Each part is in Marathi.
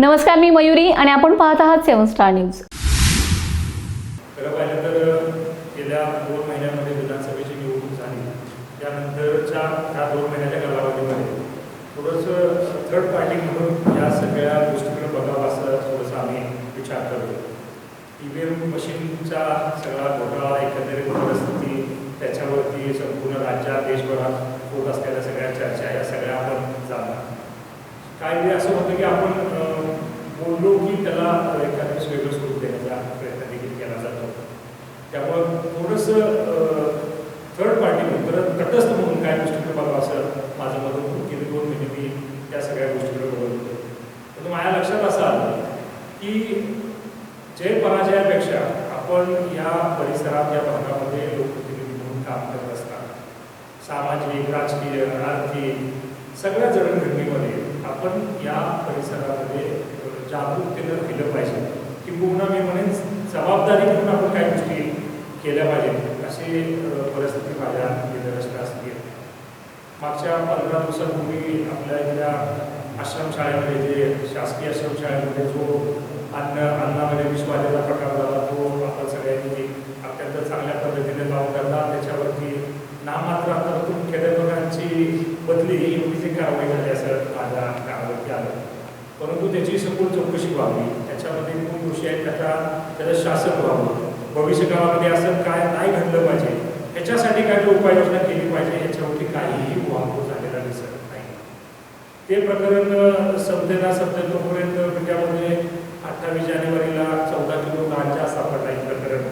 नमस्कार मी मयुरी आणि आपण पाहत आहात सेवन स्टार न्यूज. खरं पाहिलं तर गेल्या दोन महिन्यामध्ये विधानसभेची निवडणूक झाली. त्यानंतरच्या ह्या दोन महिन्याच्या कालावधीमध्ये थोडंसं थर्ड पार्टी म्हणून या सगळ्या गोष्टीकडे बघावं असं थोडंसं आम्ही विचार करतो ई व्ही एम मशीनचा सगळा घोटाळा एकंदरीत परिस्थिती त्याच्यावरती संपूर्ण राज्यात देशभरात होत असलेल्या सगळ्या चर्चा या सगळ्या आपण जाणणार. काय असं होतं की आपण बोललो की त्याला एखाद्या वेळेस वेगळं स्वरूप देण्याचा प्रयत्न देखील केला जातो. त्यामुळं थोडंसं थर्ड पार्टी म्हणून तर तटस्थ म्हणून काय गोष्टीकडे बघावं असं माझं मत होतं गेली दोन महिने मी त्या सगळ्या गोष्टीकडे बघत होतो. पण माझ्या लक्षात असं आलं की जय पराजयापेक्षा आपण या परिसरात या भागामध्ये लोकप्रतिनिधी म्हणून काम करत असतात सामाजिक राजकीय आर्थिक सगळ्या जडणघडणीमध्ये आपण या परिसरामध्ये जागरूकतेनं केलं पाहिजे. किंबहुना मी म्हणेन जबाबदारी घेऊन आपण काही गोष्टी केल्या पाहिजेत अशी परिस्थिती माझ्या निदर्शनास असते मागच्या पंधरा दिवसांपूर्वी आपल्या इथल्या आश्रमशाळेमध्ये जे शासकीय आश्रमशाळेमध्ये जो अन्न अन्नामध्ये विश्वाजाचा प्रकार झाला तो आपण सगळ्यांनी अत्यंत चांगल्या पद्धतीने लावून त्यांना त्याच्यावरती नाममात्र अंतरातून मुख्याध्यापकांची बदली एवढी जी कारवाई झाली असं माझ्या कामावरती आलं. परंतु त्याची सखोल चौकशी व्हावी. त्याच्यामध्ये कोण दोषी आहेत त्याचा त्याचं शासन व्हावं. भविष्य काळामध्ये असं काय नाही घडलं पाहिजे? ह्याच्यासाठी काय उपाययोजना केली पाहिजे? ह्याच्यावरती काहीही वापर झालेला दिसत नाही. ते प्रकरण अ, संपतेना सप्टेंबरपर्यंत अठ्ठावीस जानेवारीला चौदा किलो गांजा सापडला हे प्रकरण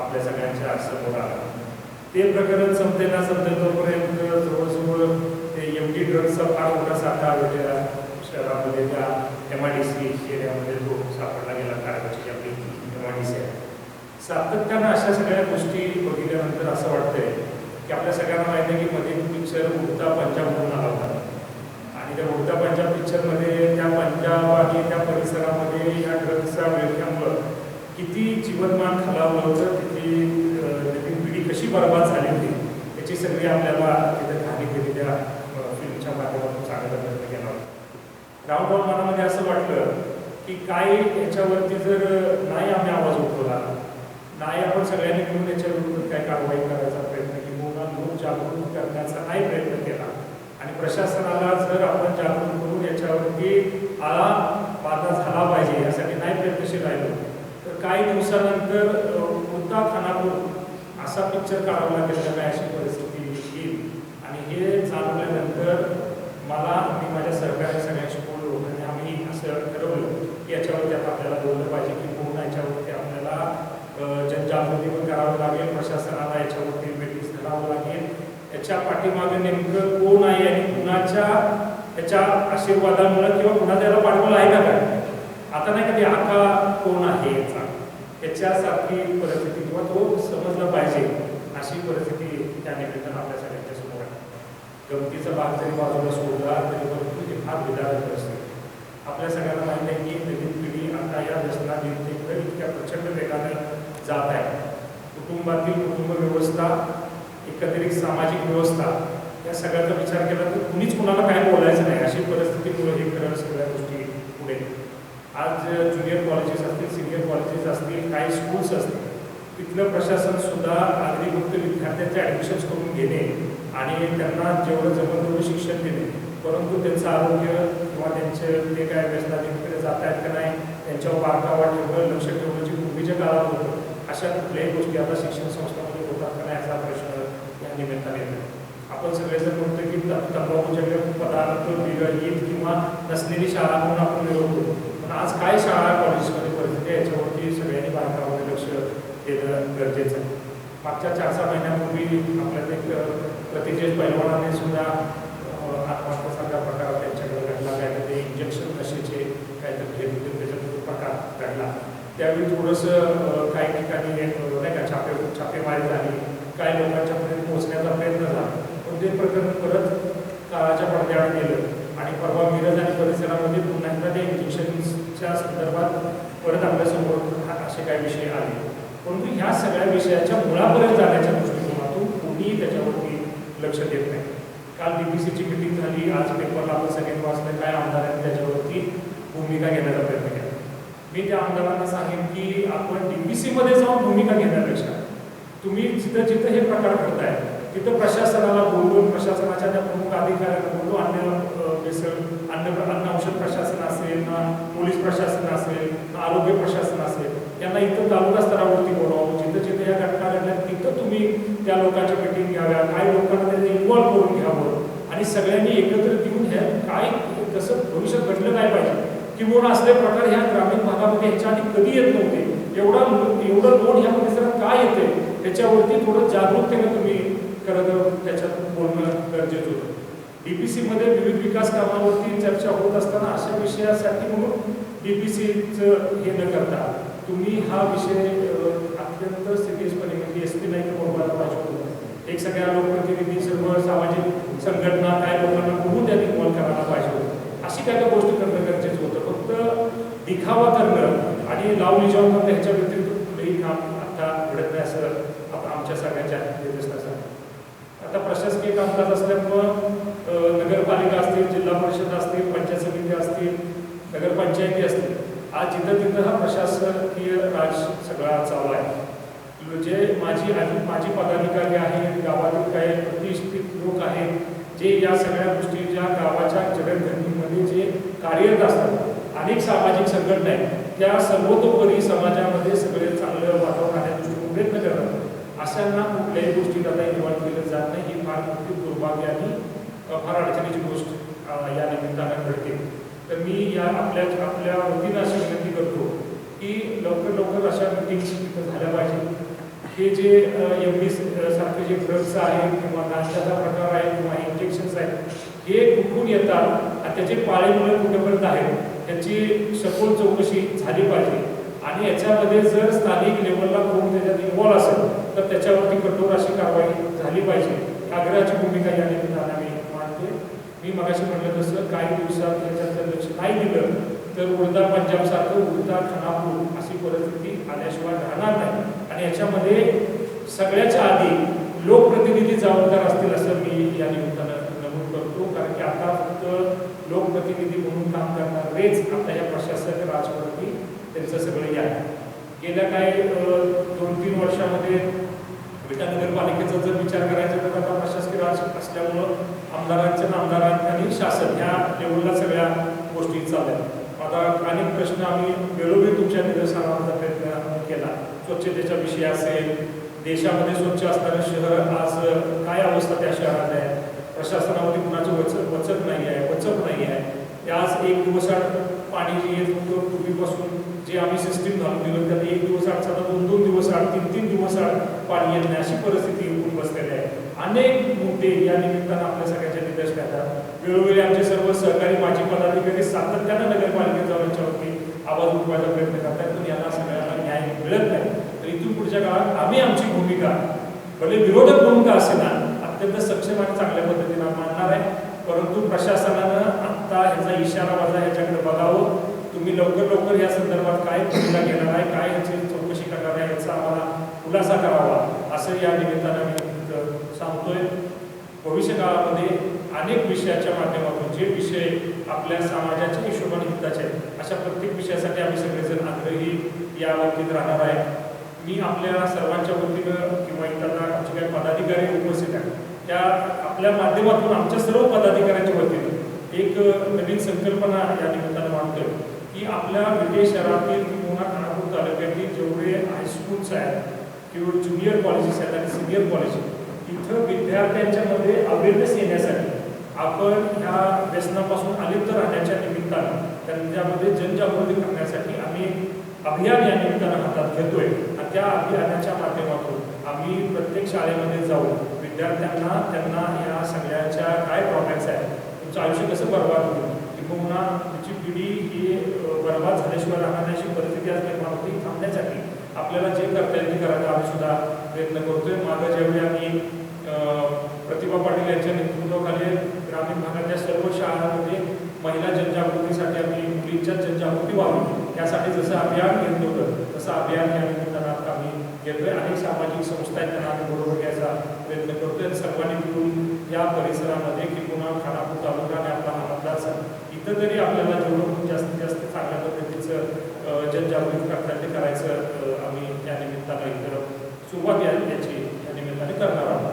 आपल्या सगळ्यांच्या समोर आलं. ते प्रकरण संपतेना सप्टेंबरपर्यंत जवळजवळ ते एम डी ड्रग्सचा फार मोठा साठा आढळलेला शहरामध्ये त्या एम आय डी सी एरियामध्ये तो सापडला गेला कारवाची आपली एम आय डी सी आहे. सातत्यानं अशा सगळ्या गोष्टी बघितल्यानंतर असं वाटतंय की आपल्या सगळ्यांना माहिती आहे की मध्ये पिक्चर उडता पंजाब म्हणून आला होता. आणि त्या उडता पंजाब पिक्चरमध्ये त्या पंजाब आणि त्या परिसरामध्ये या ड्रग्सच्या विळख्यामुळं किती जीवनमान खालावलं होतं किती अं, नवीन पिढी कशी बर्बाद झाली होती याची सगळी आपल्याला तिथे कहाणी केली त्या अं, फिल्मच्या माध्यमातून सांगायचा प्रयत्न केला होता आपोआप मनामध्ये असं वाटलं की काय याच्यावरती जर नाही आम्ही आवाज उठवला नाही आपण सगळ्यांनी मिळून याच्या विरुद्ध काय कारवाई करायचा प्रयत्न किंवा लोक जागृत करण्याचा नाही प्रयत्न केला. आणि प्रशासनाला जर आपण जागृत करून याच्यावरती आळा बाधा झाला पाहिजे यासाठी नाही प्रयत्नशील राहिलो तर काही दिवसानंतर मुद्दा खानापूर असा पिक्चर काढावा लागेल नाही अशी परिस्थिती येईल. आणि हे जाणवल्यानंतर मला मी माझ्या सरकारी सगळ्यांशी आम्ही ठरवलं याच्यावरती आता आपल्याला बोललं पाहिजे की पूर्ण याच्यावरती आपल्याला जनजागृती पण करावं लागेल प्रशासनाला याच्यावरती मीटिंग्स करावं लागेल. याच्या पाठीमागे नेमकं कोण आहे आणि कुणाच्या त्याच्या आशीर्वादामुळे किंवा कुणा त्याला पाठवलं आहे का काय? आता नाही कधी आका कोण आहे याचा? याच्यासारखी परिस्थिती किंवा तो समजला पाहिजे अशी परिस्थिती त्या निमित्तानं आपल्या सगळ्यांच्या समोर आहे. गमतीचा भाग जरी बाजूला सोडला तरी परंतु ते फार विधारक असतो आपल्या सगळ्यांना माहिती आहे की नवीन पिढी आता या व्यसनाधीनतेकडे इतक्या प्रचंड वेगाने जात आहे. कुटुंबातील कुटुंब व्यवस्था एकत्रित सामाजिक व्यवस्था या सगळ्याचा विचार केला तर कुणीच कुणाला काय बोलायचं नाही. अशी परिस्थितीमुळे हे खरं सगळ्या गोष्टी पुढे आज ज्युनियर कॉलेजेस असतील सिनियर कॉलेजेस असतील काही स्कूल्स असतील तिथलं प्रशासन सुद्धा नागरिकमुक्त विद्यार्थ्यांचे ॲडमिशन्स करून घेणे आणि त्यांना जेवढं जमल तेवढं शिक्षण देणे. परंतु त्यांचं आरोग्य किंवा त्यांचे ते काय व्यसनाधीनकडे जात आहेत का नाही त्यांच्यावर बारकावा ठेवणं लक्ष ठेवणं जे पूर्वीच्या काळात होतं अशा कुठल्याही गोष्टी आता शिक्षण संस्थांमध्ये होतात का नाही असा प्रश्न या निमित्ताने येतो. आपण सगळेजण म्हणतो की त- तंबाखूजन्य पदार्थ विरहित किंवा नसलेली शाळा म्हणून आपण मिळवतो पण आज काय शाळा कॉलेजमध्ये परिस्थिती याच्यावरती सगळ्यांनी बारकावाने लक्ष देणं गरजेचं आहे. मागच्या चार सहा महिन्यापूर्वी आपल्याला एक प्रतिजेश पैलवानाने सुद्धा अ, आत्महत्यासारखा प्रकार त्यांच्याकडे घडला काय तर ते इंजेक्शन नशेचे काहीतरी घेत होते त्याच्यात तो प्रकार घडला त्यावेळी थोडंसं काही ठिकाणी नाही का? छापे छापेमारी झाली. काही लोकांच्यापर्यंत पोहोचण्याचा प्रयत्न झाला. पण ते प्रकरण परत काळाच्या पडद्यावर गेलं. आणि परवा मिरज आणि परिसरामध्ये पुन्हा एकदा ते इंजेक्शनच्या संदर्भात परत आपल्यासमोर हा- असे काही विषय आले. परंतु ह्या सगळ्या विषयाच्या मुळापर्यंत जाण्याच्या दृष्टिकोनातून कोणीही त्याच्यावरती लक्ष देत नाही. काल बीबीसीची मिटिंग झाली. आज पेपरला आपण सगळ्यांनी वाचलं. काय आमदारांनी त्याच्यावरती भूमिका घेण्याचा प्रयत्न मी त्या आमदारांना सांगेन की आपण डीपीसी मध्ये जाऊन भूमिका घेण्यापेक्षा तुम्ही जिथं जिथं हे प्रकार घडताय तिथं प्रशासनाला बोलून प्रशासनाच्या त्या प्रमुख अधिकाऱ्यांना बोलून अन्न भेसळ अन्न अन्न औषध प्रशासन असेल ना पोलीस प्रशासन असेल ना आरोग्य प्रशासन असेल यांना इथं तालुका स्तरावरती बोलावं. जिथं जिथं या घटना घडल्या तिथं तुम्ही त्या लोकांच्या मिटिंग घ्याव्या काही लोकांना त्यांनी इन्व्हॉल्व्ह करून घ्यावं. आणि सगळ्यांनी एकत्र येऊन ह्या काय कसं भविष्यात घडलं नाही पाहिजे. किंवा असले प्रकार ह्या ग्रामीण भागामध्ये ह्याच्या आधी कधी येत नव्हते? एवढा एवढं लोड ह्या परिसरात काय येते त्याच्यावरती थोडं जागरूकतेनं तुम्ही खरं तर त्याच्यात बोलणं गरजेचं होतं. डीपीसी मध्ये विविध विकास कामावरती चर्चा होत असताना अशा विषयासाठी म्हणून डीपीसीचं हे न करता तुम्ही हा विषय अत्यंत सिरियसपणे म्हणजे एस पी नाही तर बोलवायला पाहिजे होतं एक सगळ्या लोकप्रतिनिधी सर्व सामाजिक संघटना काय लोकांना बघून त्यांनी कॉल करायला पाहिजे होतं. अशी काय काय गोष्टी करणं गरजेचं होतं. फक्त दिखावा करणं आणि लावणी जेव्हा करणं ह्याच्या व्यतिरिक्त कुठलंही काम आता घडत नाही असं आपण आमच्या सगळ्यांच्या निर्देशाचा आता प्रशासकीय कामकाज असल्यामुळं नगरपालिका असतील जिल्हा परिषद असतील पंचायत समिती असतील नगरपंचायती असतील आज जिथं तिथं हा प्रशासकीय राज सगळा चालू आहे. जे माझी माझी पदाधिकारी आहेत गावातील काही प्रतिष्ठित लोक आहेत जे या सगळ्या गोष्टी ज्या गावाच्या जडणघडणीमध्ये जे कार्यरत असतात अनेक सामाजिक संघटना आहेत. त्या सर्वतोपरी समाजामध्ये सगळे चांगलं वातावरण आणण्याचा प्रयत्न करतात अशांना कुठल्याही गोष्टी त्यांना इन्व्हॉल्व्ह केलं जात नाही. ही फार मोठी दुर्भाग्य आणि फार अडचणीची गोष्ट या निमित्तानं घडते. तर मी या आपल्या आपल्या वतीनं अशी विनंती करतो की लवकर लवकर अशा मिटिंग्स तिथं झाल्या पाहिजे. हे जे एम डी सारखे जे ड्रग्स आहेत किंवा नाश्त्याचा प्रकार आहे किंवा इंजेक्शन्स आहेत हे कुठून येतात आणि त्याचे पाळेमुळे कुठेपर्यंत आहेत? त्याची सखोल चौकशी झाली पाहिजे. आणि याच्यामध्ये जर स्थानिक लेवलला कोण त्याच्यात इन्व्हॉल्व असेल तर त्याच्यावरती कठोर अशी कारवाई झाली पाहिजे. आग्रहाची भूमिका या निमित्तानं मी मानते मी मगाशी म्हटलं तसं काही दिवसात याच्यात जर लक्ष नाही दिलं तर उडता पंजाबसारखं उडता खानापूर अशी परिस्थिती आल्याशिवाय राहणार नाही. आणि याच्यामध्ये सगळ्याच्या आधी लोकप्रतिनिधी जबाबदार असतील असं मी या निमित्तानं नमूद करतो कारण की आता लोकप्रतिनिधी म्हणून काम करणारेच आता या प्रशासक राजवरती त्यांचं सगळं या गेल्या काही दोन तीन वर्षामध्ये विटा नगरपालिकेचा जर विचार करायचा तर आता प्रशासकीय राज असल्यामुळं आमदारांच्या आमदारांनी आणि शासन ह्या लेवलला सगळ्या गोष्टी चालल्या आता अनेक प्रश्न आम्ही वेळोवेळी तुमच्या निदर्शनाचा प्रयत्न केला. स्वच्छतेचा विषय असेल देशामध्ये स्वच्छ असणारं शहर आज काय अवस्था त्या शहरात आहे? प्रशासनामध्ये कुणाचं वचक वचक सिस्टम नाही आहे. ते आज एक आठ पाणी जे येत होतं पूर्वीपासून जे आम्ही सिस्टीम घालून दिलं त्यात एक दिवस आठ साधा दोन दोन दिवस आठ तीन तीन दिवस आठ पाणी येत नाही अशी परिस्थिती येऊन बसलेली आहे. अनेक मुद्दे या निमित्तानं आपल्या सगळ्यांच्या निदर्श येतात. वेळोवेळी आमचे सर्व सहकारी माजी पदाधिकारी सातत्यानं नगरपालिकेत जाऊन याच्यावरती आवाज उठवायचा प्रयत्न करतात पण यांना सगळ्यांना न्याय मिळत नाही. तर इथून पुढच्या काळात आम्ही आमची भूमिका भले विरोधक भूमिका असेल ना अत्यंत सक्षम आणि चांगल्या पद्धतीनं मांडणार आहे. परंतु प्रशासनानं आत्ता ह्याचा इशारा माझा ह्याच्याकडे बघावं. तुम्ही लवकर लवकर या संदर्भात काय भूमिका घेणार आहे काय ह्याची चौकशी करणार आहे याचा आम्हाला खुलासा करावा असं या निमित्तानं मी सांगतोय. भविष्य काळामध्ये अनेक विषयाच्या माध्यमातून जे विषय आपल्या समाजाच्या हिशोबाने हिताचे आहेत अशा प्रत्येक विषयासाठी आम्ही सगळेजण आग्रही या बाबतीत राहणार आहे. मी आपल्या सर्वांच्या वतीनं किंवा इतर आमचे काही पदाधिकारी उपस्थित आहेत. त्या आपल्या माध्यमातून आमच्या सर्व पदाधिकाऱ्यांच्या वतीनं एक नवीन संकल्पना या निमित्तानं मांडतोय की आपल्या विजय शहरातील किंवा खानापूर तालुक्यातील जेवढे हायस्कूल्स आहेत किंवा ज्युनियर कॉलेजेस आहेत आणि सिनियर कॉलेजेस इथं विद्यार्थ्यांच्या मध्ये अवेअरनेस येण्यासाठी आपण ह्या व्यसनापासून अलिप्त राहण्याच्या निमित्तानं त्यांच्यामध्ये जनजागृती करण्यासाठी आम्ही अभियान या निमित्तानं हातात घेतोय. आणि त्या अभियानाच्या माध्यमातून आम्ही प्रत्येक शाळेमध्ये जाऊन विद्यार्थ्यांना त्यांना या सगळ्याच्या काय प्रॉब्लेम्स आहेत? तुमचं आयुष्य कसं बरबाद होईल? किंवा तुमची पिढी ही बरबाद झाल्याशिवाय राहणार अशी परिस्थिती आज निर्माण होती थांबण्यासाठी. आपल्याला जे करता येईल ते करायला आम्ही सुद्धा प्रयत्न करतोय. मागं ज्यावेळी आम्ही प्रतिभा पाटील यांच्या नेतृत्वाखाली ग्रामीण भागातल्या सर्व शाळांमध्ये महिला जनजागृतीसाठी आम्ही मुलींच्या जनजागृती व्हावी यासाठी जसं अभियान घेतलं होतं तसं अभियान या निमित्तानं आम्ही गेटवे अनेक सामाजिक संस्था आहेत त्यांना आम्ही बरोबर घ्यायचा प्रयत्न करतो सर्वांनी मिळून या परिसरामध्ये की पुन्हा खानापूर तालुका आणि आपला हा मतदारसंघ इथं तरी आपल्याला जेवढं जास्तीत जास्त चांगल्या पद्धतीचं जनजागृती करता ते करायचं आम्ही त्या निमित्तानं इतर सुरुवात याची या निमित्ताने करणार आहोत.